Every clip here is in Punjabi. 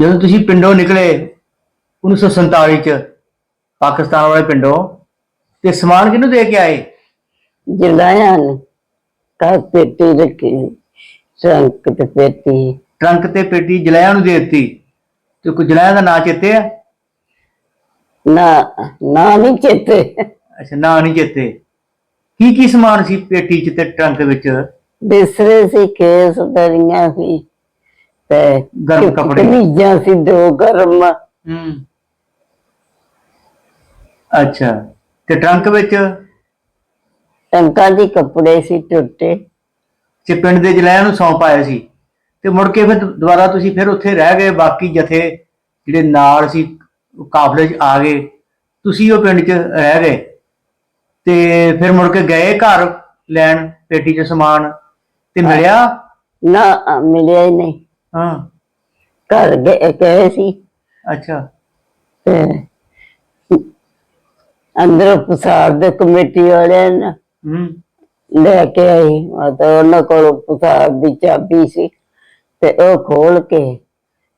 ਜਦੋਂ ਤੁਸੀਂ ਪਿੰਡੋਂ ਨਿਕਲੇ 1947 ਚ ਪਾਕਿਸਤਾਨ ਵਾਲੇ ਪਿੰਡੋਂ ਤੇ ਸਮਾਨ ਕਿਹਨੂੰ ਦੇ ਕੇ ਆਏ? ਜਲਾਇਆ ਨੇ। ਕਾ ਪੇਟੀ ਰੱਖੀ ਸੰਕ ਤੇ ਪੇਟੀ। ਟਰੰਕ ਤੇ ਪੇਟੀ ਜਲਾਇਆ ਨੂੰ ਦੇ ਦਿੱਤੀ। ਤੇ ਕੋਈ ਜਲਾਇਆ ਦਾ ਨਾਂ ਚੇਤੇ ਆ? ਨਾ ਨਾ ਨਹੀਂ ਚੇਤੇ। ਅੱਛਾ ਨਾਂ ਨਹੀਂ ਚੇਤੇ। ਕੀ ਕੀ ਸਮਾਨ ਸੀ ਪੇਟੀ ਚ ਤੇ ਟਰੰਕ ਵਿੱਚ? ਬਿਸਰੇ ਸੀ ਕੇਸ ਦਰੀਆਂ ਸੀ। ਤੇ ਗਰਮ ਕੱਪੜੇ। ਕਮੀਜ਼ਾਂ ਸੀ ਦੋ ਗਰਮ। ਹੂੰ। ਅੱਛਾ ਤੇ ਟਰੰਕ ਵਿੱਚ? ਟੰਕਾਂ ਦੇ ਕੱਪੜੇ ਸੀ ਟੁੱਟੇ। ਤੇ ਪਿੰਡ ਦੇ ਜਲਾਇਆ ਨੂੰ ਸੌਂਪ ਆਇਆ ਸੀ। ਤੇ ਮੁੜ ਕੇ ਫਿਰ ਦੁਬਾਰਾ ਤੁਸੀਂ ਫਿਰ ਉੱਥੇ ਰਹਿ ਗਏ ਬਾਕੀ ਜਥੇ ਜਿਹੜੇ ਨਾਲ ਸੀ ਕਾਫਲੇ 'ਚ ਆ ਗਏ। ਤੁਸੀਂ ਉਹ ਪਿੰਡ 'ਚ ਰਹਿ ਗਏ। ਤੇ ਫਿਰ ਮੁੜ ਕੇ ਗਏ ਘਰ ਲੈਣ ਪੇਟੀ 'ਚ ਸਮਾਨ। ਤੇ ਮਿਲਿਆ? ਨਾ ਮਿਲਿਆ ਹੀ ਨਹੀਂ। ਹਾਂ। ਘਰ ਗਏ ਗਏ ਸੀ। ਅੱਛਾ। ਤੇ ਅੰਦਰ ਪਸਾਰ ਦੇ ਕਮੇਟੀ ਵਾਲਿਆਂ ਨੇ ਹੂੰ। ਲੈ ਕੇ ਆਈ। ਤੇ ਉਹਨਾਂ ਕੋਲ ਪਸਾਰ ਦੀ ਚਾਬੀ ਸੀ ਤੇ ਉਹ ਖੋਲ ਕੇ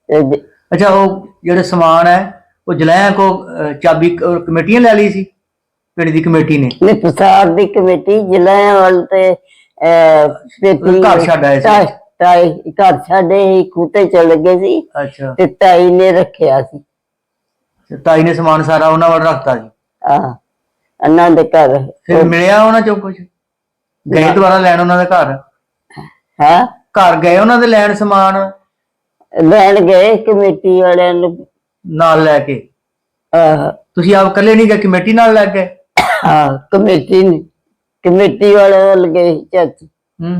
ਤੇ ਜ- ਅੱਛਾ ਉਹ ਜਿਹੜੇ ਸਮਾਨ ਹੈ ਉਹ ਜਲਾਇਆ ਕੋ ਅਹ, ਚਾਬੀ ਕ- ਕਮੇਟੀਆਂ ਲੈ ਲਈ ਸੀ? ਪਿੰਡ ਦੀ ਕਮੇਟੀ ਨੇ? ਨੇ ਪਸਾਰ ਦੀ ਕਮੇਟੀ ਜ਼ਿਲ੍ਹਿਆਂ ਵਾਲ ਤੇ ਅਹ, ਪੇਟੀ ਘਰ ਛੱਡ ਆਏ ਸੀ। ਤਾਈ ਘਰ ਛੱਡੇ ਹੀ ਖੂਤੇ ਚਲ ਗਏ ਸੀ ਅੱਛਾ। ਤੇ ਤਾਈ ਨੇ ਰੱਖਿਆ ਸੀ। ਤੇ ਤਾਈ ਨੇ ਸਮਾਨ ਸਾਰਾ ਉਹਨਾਂ ਵੱਲ ਰੱਖਤਾ ਸੀ ਆ ਉਹਨਾਂ ਦੇ ਘਰ। ਫਿਰ ਮਿਲਿਆ ਉਹਨਾਂ ਚੋਂ ਕੁਝ ਗਏ ਦੁਬਾਰਾ ਲੈਣ ਉਹਨਾਂ ਦੇ ਘਰ? ਹੈ। ਘਰ ਗਏ ਉਹਨਾਂ ਦੇ ਲੈਣ ਸਮਾਨ? ਲੈਣ ਗਏ ਕਮੇਟੀ ਵਾਲਿਆਂ ਨੂੰ। ਨਾਲ ਲੈ ਕੇ? ਆਹ। ਤੁਸੀਂ ਆਪ ਇਕੱਲੇ ਨਹੀਂ ਗਏ ਕਮੇਟੀ ਨਾਲ ਲੈ ਗਏ ਹਾਂ ਕਮੇਟੀ ਕਮੇਟੀ ਵਾਲੇ ਗਏ ਚਾਚੀ। ਹੂੰ।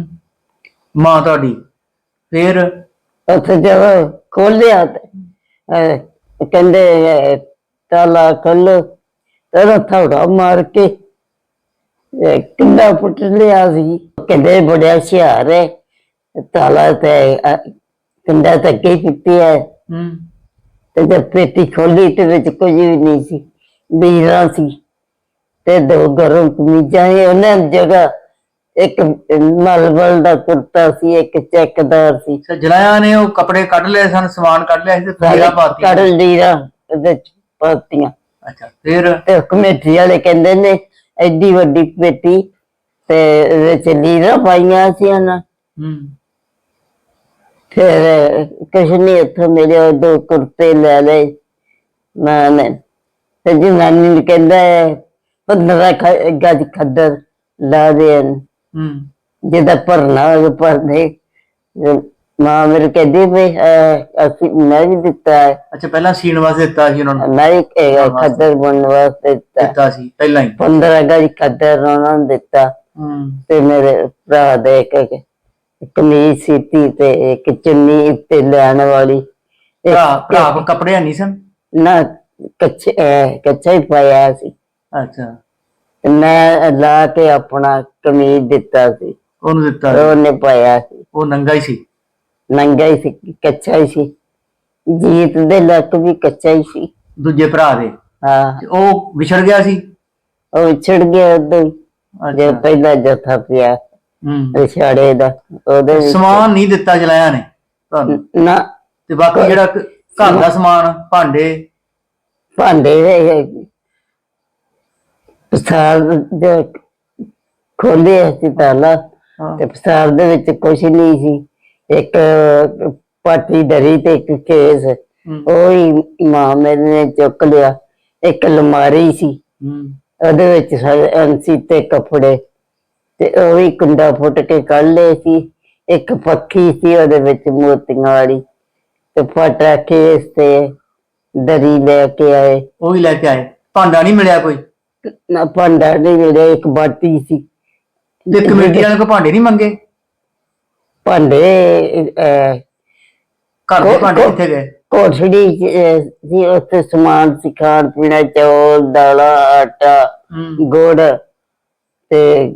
ਮਾਂ ਤੁਹਾਡੀ। ਫਿਰ? ਉੱਥੇ ਜਦੋਂ ਖੋਲਿਆ ਤੇ ਅਹ, ਕਹਿੰਦੇ ਅਹ, ਤਾਲਾ ਖੋਲੋ ਤੇਰਾ ਥੋੜਾ ਮਾਰ ਕੇ ਅਹ, ਕਿੰਨਾ ਪੁੱਟ ਲਿਆ ਸੀ। ਕਹਿੰਦੇ ਬੜਿਆ ਹੁਸ਼ਿਆਰ ਹੈ ਤਾਲਾ ਤੇ ਅਹ, ਕਿੰਦਾ ਤੇ ਕੀ ਪਿੱਟੀ ਹੈ ਹੂੰ। ਤੇ ਜਦ ਪੇਟੀ ਖੋਲੀ ਤੇ ਵਿੱਚ ਕੁਝ ਵੀ ਨਹੀਂ ਸੀ ਵੀਰਾਂ ਸੀ। ਤੇ ਦੋ ਗਰਮ ਕਮੀਜ਼ਾਂ ਸੀ ਉਹਨਾਂ ਜਗ੍ਹਾ ਇੱਕ ਮਲਬਲ ਦਾ ਕੁਰਤਾ ਸੀ ਇੱਕ ਚੈੱਕਦਾਰ ਸੀ। ਤੇ ਜਲਾਇਆ ਨੇ ਉਹ ਕੱਪੜੇ ਕੱਢ ਲਏ ਸਨ ਸਮਾਨ ਕੱਢ ਲਿਆ ਸੀ ਤੇ ਫੇਰਾ ਪਾਤੀ ਕੱਢ ਲੀਰਾ ਉਹਦੇ ਪਾਤੀਆਂ। ਅੱਛਾ ਫਿਰ? ਤੇ ਕਮੇਟੀ ਵਾਲੇ ਕਹਿੰਦੇ ਨੇ ਐਡੀ ਵੱਡੀ ਪੇਟੀ ਤੇ ਉਹਦੇ ਚ ਲੀਰਾ ਪਾਈਆਂ ਸੀ ਉਹਨਾਂ। ਹੂੰ। ਫਿਰ ਨਹੀਂ ਇੱਥੋਂ ਮੇਰੇ ਉਹ ਦੋ ਕੁਰਤੇ ਲੈ ਲਏ ਮੈਂ ਨੇ। ਤੇ ਜਨਾਨੀ ਨੂੰ ਕਹਿੰਦਾ ਪੰਦਰਾਂ ਖ- ਗੱਜ ਖੱਦਰ ਲਾ ਦੇ ਹੂੰ ਜਿਹਦਾ ਭਰਨਾ ਹੋਵੇ ਭਰ ਦੇ ਤੇ ਮਾਂ ਮੇਰੇ ਕਹਿੰਦੀ ਵੀ ਅਹ, ਅਸੀਂ ਮੈਂ ਵੀ ਦਿੱਤਾ ਹੈ। ਅੱਛਾ ਪਹਿਲਾਂ ਸੀਣ ਵਾਸਤੇ ਦਿੱਤਾ ਸੀ ਉਹਨਾਂ ਨੂੰ? ਮੈਂ ਵੀ ਇਹ ਖੱਦਰ ਬਣਨ ਵਾਸਤੇ ਦਿੱਤਾ। ਦਿੱਤਾ ਸੀ ਪਹਿਲਾਂ ਹੀ। ਪੰਦਰਾਂ ਗੱਜ ਖੱਦਰ ਉਹਨਾਂ ਨੂੰ ਦਿੱਤਾ। ਹੂੰ। ਤੇ ਮੇਰੇ ਭਰਾ ਦੇ ਇੱਕ ਇੱਕ ਕਮੀਜ਼ ਸੀਤੀ ਤੇ ਇੱਕ ਚੁੰਨੀ ਉੱਤੇ ਲੈਣ ਵਾਲੀ। ਇੱਕ- ਭਰਾ ਭਰਾ ਕੋਲ ਕੱਪੜੇ ਨਹੀਂ ਸਨ? ਨਾ ਕੱਚੇ ਅਹ ਕੱਚਾ ਹੀ ਪਾਇਆ ਸੀ। ਅੱਛਾ। ਮੈਂ ਲਾ ਕੇ ਆਪਣਾ ਕਮੀਜ਼ ਦਿੱਤਾ ਸੀ। ਉਹਨੂੰ ਦਿੱਤਾ ਸੀ। ਉਹਨੇ ਪਾਇਆ ਸੀ। ਉਹ ਨੰਗਾ ਹੀ ਸੀ? ਨੰਗਾ ਹੀ ਸੀ ਕੱਚਾ ਹੀ ਸੀ। ਜੀਤ ਦੇ ਲੱਕ ਵੀ ਕੱਚਾ ਹੀ ਸੀ। ਦੂਜੇ ਭਰਾ ਦੇ? ਹਾਂ। ਤੇ ਉਹ ਵਿਛੜ ਗਿਆ ਸੀ? ਉਹ ਛਿੜ ਗਿਆ ਉਦੋਂ ਹੀ, ਜੇ ਅੱਛਾ ਪਹਿਲਾ ਜਥਾ ਪਿਆ ਹੂੰ। ਵਿਛਾੜੇ ਦਾ। ਉਹਦੇ ਵਿੱਚ ਸਮਾਨ ਨਹੀਂ ਦਿੱਤਾ ਜਲਾਇਆ ਨੇ ਤੁਹਾਨੂੰ? ਨਾ। ਤੇ ਬਾਕੀ ਜਿਹੜਾ ਘਰ ਦਾ ਸਮਾਨ ਭਾਂਡੇ? ਭਾਂਡੇ ਪਸਾਰ ਦੇ ਖੋਲੇ ਸੀ ਤਾਲਾ ਹਾਂ। ਤੇ ਪਸਾਰ ਦੇ ਵਿੱਚ ਕੁਝ ਨਹੀਂ ਸੀ। ਇੱਕ ਪਾਟੀ ਡਰੀ ਤੇ ਇੱਕ ਕੇਸ ਹੂੰ। ਉਹ ਹੀ ਮਾਂ ਮੇਰੇ ਨੇ ਚੁੱਕ ਲਿਆ। ਇੱਕ ਅਲਮਾਰੀ ਸੀ। ਹੂੰ। ਉਹਦੇ ਵਿੱਚ ਸਾਰੇ ਅਣਸੀਤੇ ਕੱਪੜੇ ਤੇ ਉਹ ਵੀ ਕੁੰਡਾ ਫੁੱਟ ਕੇ ਕੱਢ ਲਏ ਸੀ। ਇੱਕ ਪੱਖੀ ਸੀ ਉਹਦੇ ਵਿੱਚ ਮੋਤੀਆਂ ਵਾਲੀ ਤੇ ਫਟਾ ਕੇਸ ਤੇ ਦਰੀ ਲੈ ਕੇ ਆਏ। ਉਹ ਹੀ ਲੈ ਕੇ ਆਏ। ਭਾਂਡਾ ਨਹੀਂ ਮਿਲਿਆ ਕੋਈ? ਨਾ ਭਾਂਡਾ ਨਹੀਂ ਮਿਲਿਆ ਇੱਕ ਬਾਟੀ ਸੀ। ਤੇ ਕਮੇਟੀ ਵਾਲੇ ਕੋ ਭਾਂਡੇ ਨਹੀਂ ਮੰਗੇ? ਭਾਂਡੇ ਅਹ, ਘਰ ਦੇ ਭਾਂਡੇ ਕਿੱਥੇ ਗਏ? ਕੋਠੜੀ 'ਚ, ਅਹ, ਸੀ ਉੱਥੇ ਸਮਾਨ ਸੀ ਖਾਣ ਪੀਣਾ ਚੌਲ ਦਾਲਾਂ ਆਟਾ ਹੂੰ। ਗੁੜ ਤੇ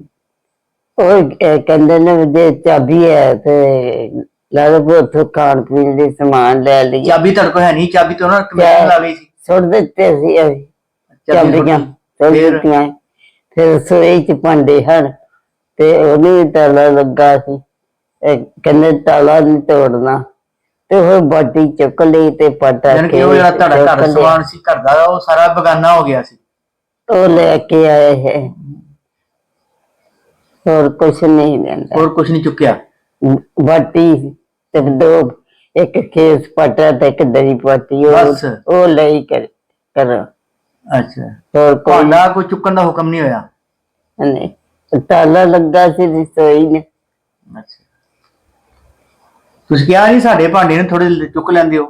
ਉਹ ਅਹ, ਕਹਿੰਦੇ ਨੇ ਵੀ ਜੇ ਚਾਬੀ ਹੈ ਤੇ ਲੱਗਦਾ ਉੱਥੋਂ ਖਾਣ ਪੀਣ ਦੇ ਸਮਾਨ ਲੈ ਲਈ ਚਾਬੀ ਤੁਹਾਡੇ ਕੋਲ ਹੈ ਨਹੀਂ ਚਾਬੀ ਤਾਂ ਉਹਨਾਂ ਨੇ ਕਮੇਟੀ ਲਾ ਲਈ ਸੀ। ਸੁੱਟ ਦਿੱਤੇ ਸੀ ਅਸੀਂ। ਚਾਬੀ ਚਾਬੀਆਂ। ਫਿਰ? ਸੋਈ ਚ ਭਾਂਡੇ ਹਨ ਤੇ ਉਹਨੂੰ ਵੀ ਤਾਲਾ ਲੱਗਾ ਸੀ। ਇਹ ਕਹਿੰਦੇ ਤਾਲਾ ਨਹੀਂ ਤੋੜਨਾ। ਤੇ ਉਹ ਬਾਟੀ ਚੁੱਕ ਲਈ ਤੇ ਪਟਾ ਯਾਨੀ ਕਿ ਉਹ ਜਿਹੜਾ ਤੁਹਾਡਾ ਘਰ ਸਮਾਨ ਸੀ ਘਰ ਦਾ ਉਹ ਸਾਰਾ ਬਗਾਨਾ ਹੋ ਗਿਆ ਸੀ। ਉਹ ਲੈ ਕੇ ਆਏ ਹੈ। ਹੋਰ ਕੁਛ ਨਹੀਂ ਲੈਂਦਾ। ਹੋਰ ਕੁਝ ਨਹੀਂ ਚੁੱਕਿਆ? ਬਾਟੀ ਤੇ ਦੋ ਇੱਕ ਖੇਸ ਪਟਾ ਤੇ ਇੱਕ ਦਰੀ ਪਾਟੀ ਉਹ ਬਸ। ਉਹ ਲਈ ਕਰ ਕਰ। ਅੱਛਾ। ਹੋਰ ਕੋਈ ਤੁਹਾਡਾ ਕੋਈ ਚੁੱਕਣ ਦਾ ਹੁਕਮ ਨਹੀਂ ਹੋਇਆ? ਨਹੀਂ ਤਾਲਾ ਲੱਗਾ ਸੀ ਰਸੋਈ ਨੇ। ਅੱਛਾ। ਤੁਸੀਂ ਕਿਹਾ ਨਹੀਂ ਸਾਡੇ ਭਾਂਡੇ ਨੂੰ ਥੋੜੇ ਚੁੱਕ ਲੈਂਦੇ ਹੋ।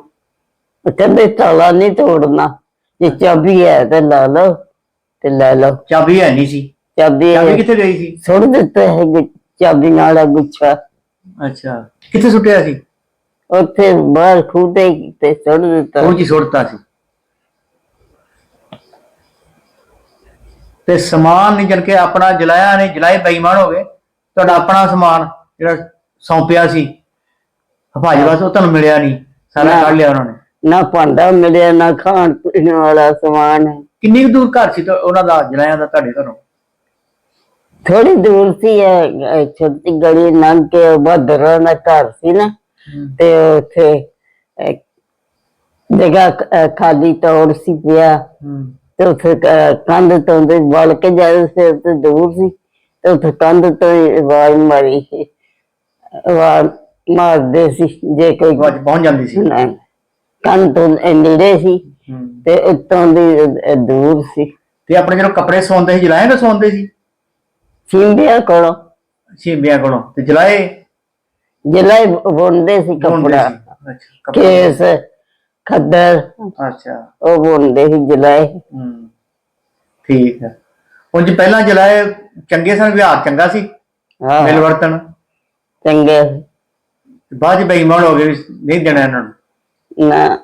ਉਹ ਕਹਿੰਦੇ ਤਾਲਾ ਨਹੀਂ ਤੋੜਨਾ। ਜੇ ਚਾਬੀ ਹੈ ਤੇ ਲਾ ਲਓ ਤੇ ਲੈ ਲਓ। ਚਾਬੀ ਹੈ ਨਹੀਂ ਸੀ। ਚਾਬੀ ਚਾਬੀ ਕਿੱਥੇ ਗਈ ਸੀ? ਸੁੱਟ ਦਿੱਤਾ ਹੈ ਗੁ- ਚਾਬੀ ਨਾਲ ਆ ਗੁੱਛਾ। ਅੱਛਾ। ਕਿੱਥੇ ਸੁੱਟਿਆ ਸੀ? ਉੱਥੇ ਬਾਹਰ ਖੂਟੇ ਤੇ ਸੁੱਟ ਦਿੱਤਾ। ਉਹ ਜੀ ਸੁੱਟਤਾ ਸੀ। ਤੇ ਸਮਾਨ ਨਹੀਂ ਜਨ ਕੇ ਆਪਣਾ ਜਲਾਇਆ ਨੇ ਜਲਾਏ ਬੇਈਮਾਨ ਹੋ ਗਏ। ਤੁਹਾਡਾ ਆਪਣਾ ਸਮਾਨ ਜਿਹੜਾ ਸੌਂਪਿਆ ਸੀ ਹਫਾਜ਼ਤ ਵਾਸਤੇ ਉਹ ਤੁਹਾਨੂੰ ਮਿਲਿਆ ਨਹੀਂ ਸਾਰਾ। ਕੱਢ ਲਿਆ ਉਹਨਾਂ ਨੇ। ਨਾ ਭਾਂਡਾ ਮਿਲਿਆ ਨਾ ਖਾਣ ਪੀਣ ਵਾਲਾ ਸਮਾਨ। ਕਿੰਨੀ ਕੁ ਦੂਰ ਘਰ ਸੀ ਤਾਂ ਉਹਨਾਂ ਦਾ ਜਲਾਇਆ ਦਾ ਤੁਹਾਡੇ ਘਰੋਂ? ਥੋੜੀ ਦੂਰ ਸੀ ਇਹ, ਛੋਟੀ ਗਲੀ ਲੰਘ ਕੇ ਬਦਰਾਂ ਦਾ ਘਰ ਸੀ ਨਾ। ਤੇ ਉੱਥੇ ਜਗ੍ਹਾ ਖਾਲੀ ਤੌੜ ਸੀ ਪਿਆ। ਤੇ ਉੱਥੇ ਕ- ਕੰਧ ਤੋਂ ਦੇ ਵਲ ਕੇ ਜਾਂਦੇ ਸੀ ਤੇ ਦੂਰ ਸੀ ਤੇ ਉੱਥੇ ਕੰਧ ਤੋਂ ਹੀ ਆਵਾਜ਼ ਮਾਰੀ। ਸੀ ਆਵਾਜ਼ ਮਾਰਦੇ ਸੀ ਜੇ ਕੋਈ ਅੱਜ ਪਹੁੰਚ ਜਾਂਦੀ ਸੀ। ਨਾ, ਕੰਧ ਤੋਂ ਨੇੜੇ ਸੀ ਹੂੰ। ਤੇ ਉੱਤੋਂ ਦੀ ਅਹ, ਦੂਰ ਸੀ। ਤੇ ਆਪਣੇ ਜਦੋਂ ਕੱਪੜੇ ਸੌਂਦੇ ਸੀ ਜਲਾਏ ਤਾਂ ਸੌਂਦੇ ਸੀ? ਸਿੰਧਿਆ ਕੋਲੋਂ। ਛੀਂਬਿਆਂ ਕੋਲੋਂ। ਤੇ ਜਲਾਏ? ਜਿਲੇ ਬੁਣਦੇ ਸੀ ਕੱਪੜੇ। ਕੇਸ ਖੱਦਰ। ਅੱਛਾ। ਉਹ ਬੁਣਦੇ ਸੀ ਜਿਲੇ ਹੂੰ ਠੀਕ ਹੈ। ਉਂਝ ਪਹਿਲਾਂ ਜਲਾਏ ਚੰਗੇ ਸਨ ਵਿਹਾਰ ਚੰਗਾ ਸੀ? ਹਾਂ। ਮਿਲਵਰਤਨ ਚੰਗੇ। ਬਾਅਦ ਚ ਬੇਈਮਾਨ ਹੋ ਗਏ ਵੀ ਨਹੀਂ ਦੇਣਾ ਇਹਨਾਂ ਨੂੰ। ਨਾ।